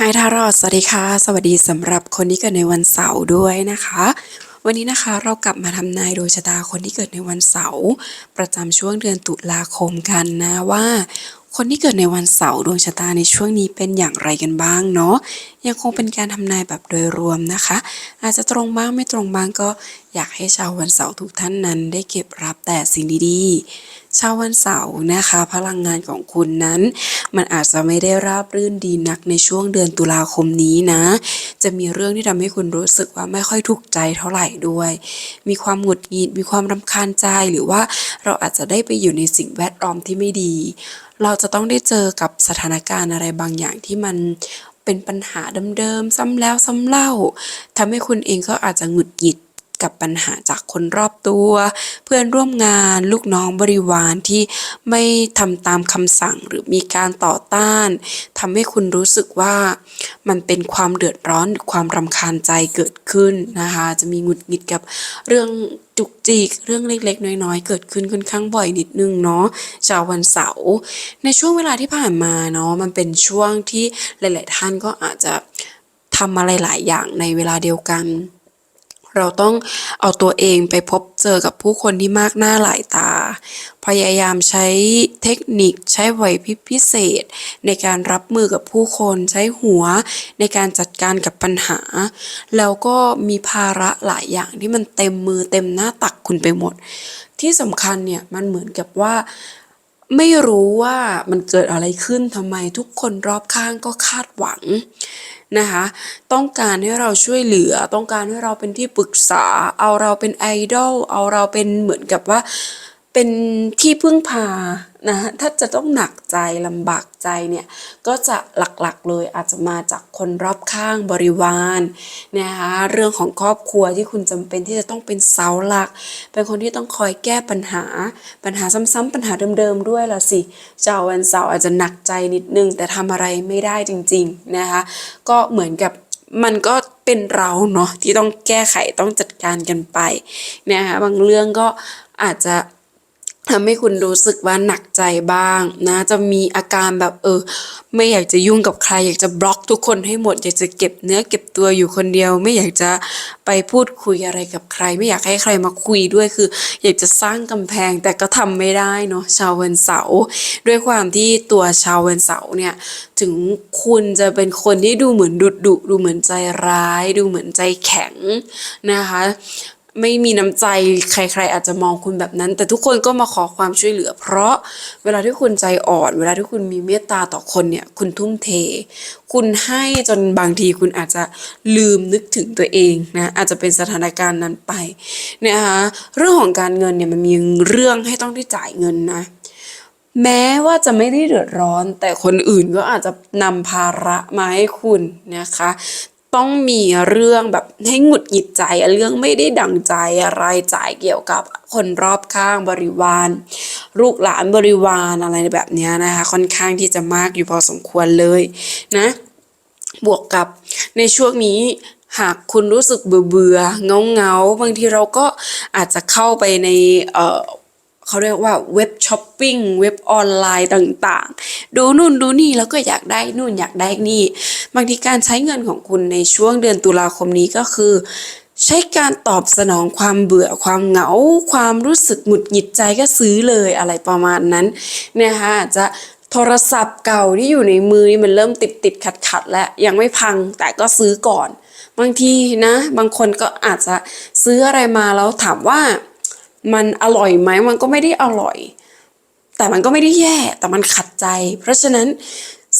ไฮทารอดสวัสดีค่ะ สวัสดีสำหรับคนที่เกิดในวันเสาร์ด้วยนะคะ วันนี้นะคะเรากลับมาทำนายดวงชะตาคนที่เกิดในวันเสาร์ประจำช่วงเดือนตุลาคมกันนะว่า คนที่เกิดในวันเสาร์ดวงชะตาในช่วงนี้เป็นอย่างไรกันบ้างเนาะยังคงเป็นการทำนายแบบโดยรวมนะคะ อาจจะตรงบ้างไม่ตรงบ้างก็อยากให้ชาววันเสาร์ทุกท่านนั้น ได้เก็บรับแต่สิ่งดีๆชาววันเสาร์นะคะ พลังงานของคุณนั้น มันอาจจะไม่ได้ราบรื่นดีนักในช่วงเดือนตุลาคมนี้นะ จะมีเรื่องที่ทำให้คุณรู้สึกว่าไม่ค่อยถูกใจเท่าไหร่ด้วย มีความหงุดหงิดมีความรำคาญใจหรือว่าเราอาจจะได้ไปอยู่ในสิ่งแวดล้อมที่ไม่ดี เราจะต้องได้เจอกับสถานการณ์อะไรบางอย่างที่มันเป็นปัญหาเดิมๆซ้ำแล้วซ้ำเล่าทำให้คุณเองก็อาจจะหงุดหงิด กับปัญหาจากคนรอบตัว เพื่อนร่วมงานลูกน้องบริวารที่ไม่ทำตามคำสั่งหรือมีการต่อต้านทำให้คุณรู้สึกว่ามันเป็นความเดือดร้อนหรือความรำคาญใจเกิดขึ้นนะคะ จะมีหงุดหงิดกับเรื่องจุกจิกเรื่องเล็กๆ น้อยๆ เกิดขึ้นค่อนข้างบ่อยนิดนึงเนาะชาววันเสาร์ในช่วงเวลาที่ผ่านมาเนาะมันเป็นช่วงที่หลาย ๆ ท่านก็อาจจะทำอะไรหลายอย่างในเวลาเดียวกัน เราต้องเอาตัวเองไปพบเจอกับผู้คนที่มากหน้าหลายตา พยายามใช้เทคนิคใช้ไหวพริบพิเศษ ในการรับมือกับผู้คนใช้หัวในการจัดการกับปัญหา แล้วก็มีภาระหลายอย่างที่มันเต็มมือเต็มหน้าตักคุณไปหมด ที่สำคัญเนี่ยมันเหมือนกับว่าไม่รู้ว่ามันเกิดอะไรขึ้นทำไมทุกคนรอบข้างก็คาดหวัง นะคะ ต้องการให้เราช่วยเหลือ ต้องการให้เราเป็นที่ปรึกษา เอาเราเป็นไอดอล เอาเราเป็นเหมือนกับว่า เป็นที่พึ่งพานะถ้าจะต้องหนักใจลำบากใจเนี่ยก็จะหลักๆเลยอาจจะมาจากคนรอบข้างบริวารนะคะเรื่องของครอบครัวที่คุณจำเป็นที่จะต้องเป็นเสาหลัก เป็นคนที่ต้องคอยแก้ปัญหา ปัญหาซ้ำๆปัญหาเดิมๆด้วยละสิเจ้าวันเสาร์อาจจะหนักใจนิดนึง แต่ทำอะไรไม่ได้จริงๆนะคะก็เหมือนกับมันก็เป็นเราเนาะที่ต้องแก้ไขต้องจัดการกันไปนะคะบางเรื่องก็อาจจะ ทำให้คุณรู้สึกว่าหนักใจบ้างนะ จะมีอาการแบบเออ ไม่อยากจะยุ่งกับใคร อยากจะบล็อกทุกคนให้หมด อยากจะเก็บเนื้อเก็บตัวอยู่คนเดียว ไม่อยากจะไปพูดคุยอะไรกับใคร ไม่อยากให้ใครมาคุยด้วยคือ อยากจะสร้างกำแพงแต่ก็ทำไม่ได้เนาะชาววันเสาร์ด้วยความที่ตัวชาววันเสาร์เนี่ยถึงคุณจะเป็นคนที่ดูเหมือนดุดุดูเหมือนใจร้าย ดูเหมือนใจแข็งนะคะ ไม่มีน้ำใจใคร ๆ อาจจะมองคุณแบบนั้น แต่ทุกคนก็มาขอความช่วยเหลือ เพราะเวลาที่คุณใจอ่อน เวลาที่คุณมีเมตตาต่อคนเนี่ย คุณทุ่มเท คุณให้จนบางทีคุณอาจจะลืมนึกถึงตัวเองนะอาจจะเป็นสถานการณ์นั้นไปนะคะเรื่องของการเงินเนี่ยมันมีเรื่องให้ต้องได้จ่ายเงินนะแม้ว่าจะไม่ได้เดือดร้อน แต่คนอื่นก็อาจจะนำภาระมาให้คุณนะคะ ต้องมีเรื่องแบบให้หงุดหงิดใจ เรื่องไม่ได้ดังใจอะไรจ่ายเกี่ยวกับคนรอบข้างบริวารลูกหลานบริวารอะไรแบบนี้นะคะ ค่อนข้างที่จะมากอยู่พอสมควรเลยนะ บวกกับในช่วงนี้หากคุณรู้สึกเบื่อเบื่อเงาเงาบางทีเราก็อาจจะเข้าไปใน เขาเรียกว่าเว็บช้อปปิ้งเว็บออนไลน์ต่างๆ ดูนู่นดูนี่แล้วก็อยากได้นู่นอยากได้นี่ บางทีการใช้เงินของคุณในช่วงเดือนตุลาคมนี้ก็คือใช้การตอบสนองความเบื่อความเหงา ความรู้สึกหงุดหงิดใจก็ซื้อเลยอะไรประมาณนั้นนะคะจะโทรศัพท์เก่าที่อยู่ในมือนี่มันเริ่มติดติดขัดขัดแล้วยังไม่พังแต่ก็ซื้อก่อน บางทีนะ บางคนก็อาจจะซื้ออะไรมาแล้วถามว่า มันอร่อยไหมมันก็ไม่ได้อร่อย แต่มันก็ไม่ได้แย่แต่มันขัดใจ เพราะฉะนั้น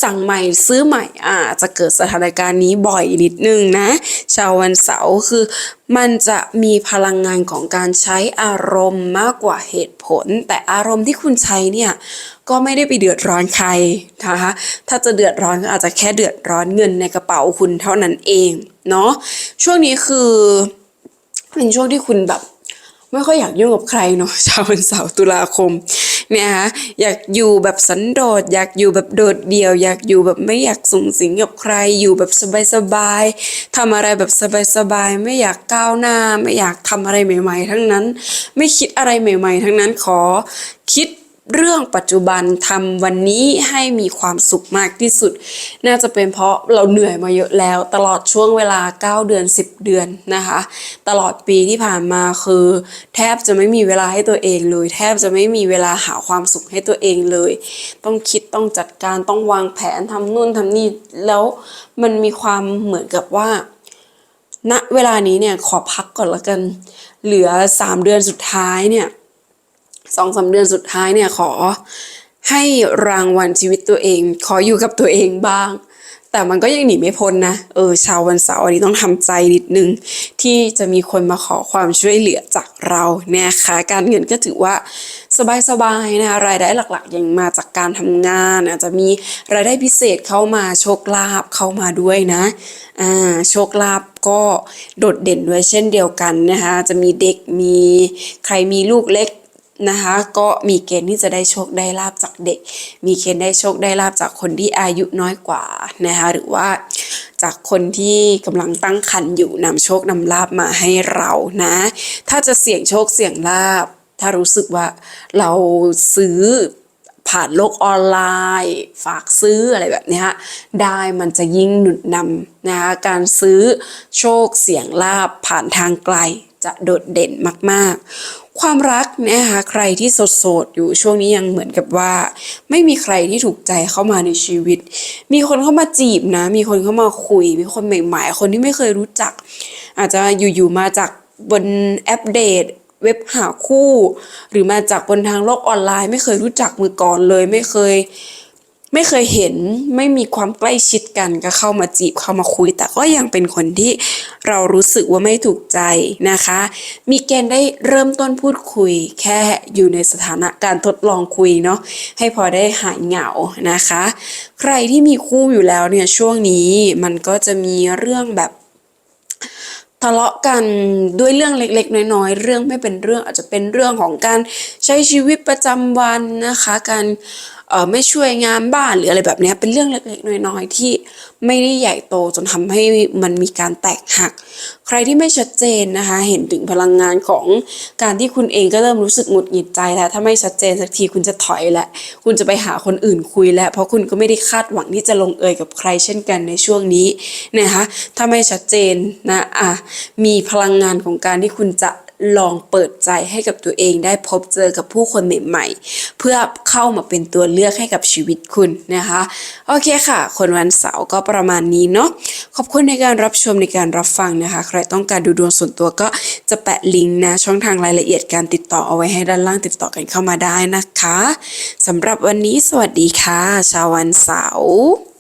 สั่งใหม่ซื้อใหม่อาจจะเกิดสถานการณ์นี้บ่อยนิดนึงนะ ชาววันเสาร์คือ มันจะมีพลังงานของการใช้อารมณ์มากกว่าเหตุผล แต่อารมณ์ที่คุณใช้เนี่ยก็ไม่ได้ไปเดือดร้อนใครนะคะถ้าจะเดือดร้อนก็อาจจะแค่เดือดร้อนเงินในกระเป๋าคุณเท่านั้นเองเนาะช่วงนี้คือเป็นช่วงที่คุณแบบ ไม่ค่อยอยากยุ่งกับใครเนาะชาววันเสาร์ตุลาคมเนี่ยฮะอยากอยู่แบบสันโดษอยากอยู่แบบโดดเดี่ยว อยากอยู่แบบไม่อยากสูงสิงกับใคร อยู่แบบสบายๆทำอะไรแบบสบายๆไม่อยากก้าวหน้า ไม่อยากทำอะไรใหม่ ๆ ทั้งนั้น ไม่คิดอะไรใหม่ ๆ ทั้งนั้นขอคิด เรื่องปัจจุบันทำวันนี้ให้มีความสุขมากที่สุด น่าจะเป็นเพราะเราเหนื่อยมาเยอะแล้ว ตลอดช่วงเวลา 9 เดือน 10 เดือนนะคะ ตลอดปีที่ผ่านมาคือ แทบจะไม่มีเวลาให้ตัวเองเลย แทบจะไม่มีเวลาหาความสุขให้ตัวเองเลย ต้องคิดต้องจัดการต้องวางแผนทำนู่นทำนี่แล้วมันมีความเหมือนกับว่าณเวลานี้เนี่ยขอพักก่อนละกัน เหลือสามเดือนสุดท้ายเนี่ย สองสามเดือนสุดท้ายเนี่ยขอให้รางวัลชีวิตตัวเอง ขออยู่กับตัวเองบ้าง แต่มันก็ยังหนีไม่พ้นนะ เออ ชาววันเสาร์อันนี้ต้องทำใจนิดนึง ที่จะมีคนมาขอความช่วยเหลือจากเราเนี่ยค่ะ การเงินก็ถือว่าสบายๆนะคะรายได้หลักๆ ยังมาจากการทำงาน อาจจะมีรายได้พิเศษเข้ามาโชคลาภเข้ามาด้วยนะ อ่า โชคลาภก็โดดเด่นด้วยเช่นเดียวกันนะคะ จะมีเด็กมีใครมีลูกเล็ก นะคะ ก็มีเกณฑ์ที่จะได้โชคได้ลาบจากเด็ก มีเกณฑ์ได้โชคได้ลาบจากคนที่อายุน้อยกว่านะคะหรือว่าจากคนที่กำลังตั้งครรภ์อยู่นำโชคนำลาบมาให้เรานะ ถ้าจะเสี่ยงโชคเสี่ยงลาบ ถ้ารู้สึกว่าเราซื้อผ่านโลกออนไลน์ ฝากซื้ออะไรแบบนี้ยได้มันจะยิ่งหนุนนำนะคะการซื้อโชคเสียงลาบผ่านทางไกล จะโดดเด่นมาก ๆ ความรักนะคะใครที่โสดๆอยู่ช่วงนี้ยังเหมือนกับว่า ไม่มีใครที่ถูกใจเข้ามาในชีวิต มีคนเข้ามาจีบนะ มีคนเข้ามาคุย มีคนใหม่ ๆ คนที่ไม่เคยรู้จัก อาจจะอยู่ๆมาจากบนแอปเดตเว็บหาคู่ หรือมาจากบนทางโลกออนไลน์ ไม่เคยรู้จักมือก่อนเลยไม่เคย ไม่เคยเห็นไม่มีความใกล้ชิดกันก็เข้ามาจีบเข้ามาคุย แต่ก็ยังเป็นคนที่เรารู้สึกว่าไม่ถูกใจนะคะ มีเกณฑ์ได้เริ่มต้นพูดคุย แค่อยู่ในสถานะการทดลองคุยเนาะให้พอได้หายเหงานะคะ ใครที่มีคู่อยู่แล้วเนี่ยช่วงนี้มันก็จะมีเรื่องแบบทะเลาะกันด้วยเรื่องเล็กๆ น้อยๆ เรื่องไม่เป็นเรื่องอาจจะเป็นเรื่องของการใช้ชีวิตประจำวันนะคะ การ ไม่ช่วยงานบ้านหรืออะไรแบบนี้เป็นเรื่องเล็กๆน้อยๆที่ไม่ได้ใหญ่โตจนทำให้มันมีการแตกหัก ใครที่ไม่ชัดเจนนะคะ เห็นถึงพลังงานของการที่คุณเองก็เริ่มรู้สึกหงุดหงิดใจแล้วถ้าไม่ชัดเจนสักทีคุณจะถอยแหละ คุณจะไปหาคนอื่นคุยแล้ว เพราะคุณก็ไม่ได้คาดหวังที่จะลงเอยกับใครเช่นกันในช่วงนี้นะคะถ้าไม่ชัดเจนนะอะมีพลังงานของการที่คุณจะ ลองเปิดใจให้กับตัวเองได้พบเจอกับผู้คนใหม่ๆ เพื่อเข้ามาเป็นตัวเลือกให้กับชีวิตคุณนะคะ โอเคค่ะ คนวันเสาร์ก็ประมาณนี้เนาะขอบคุณในการรับชมในการรับฟังนะคะ ใครต้องการดูดวงส่วนตัวก็จะแปะลิงก์นะช่องทางรายละเอียดการติดต่อเอาไว้ให้ด้านล่างติดต่อกันเข้ามาได้นะคะสำหรับวันนี้สวัสดีค่ะ ชาววันเสาร์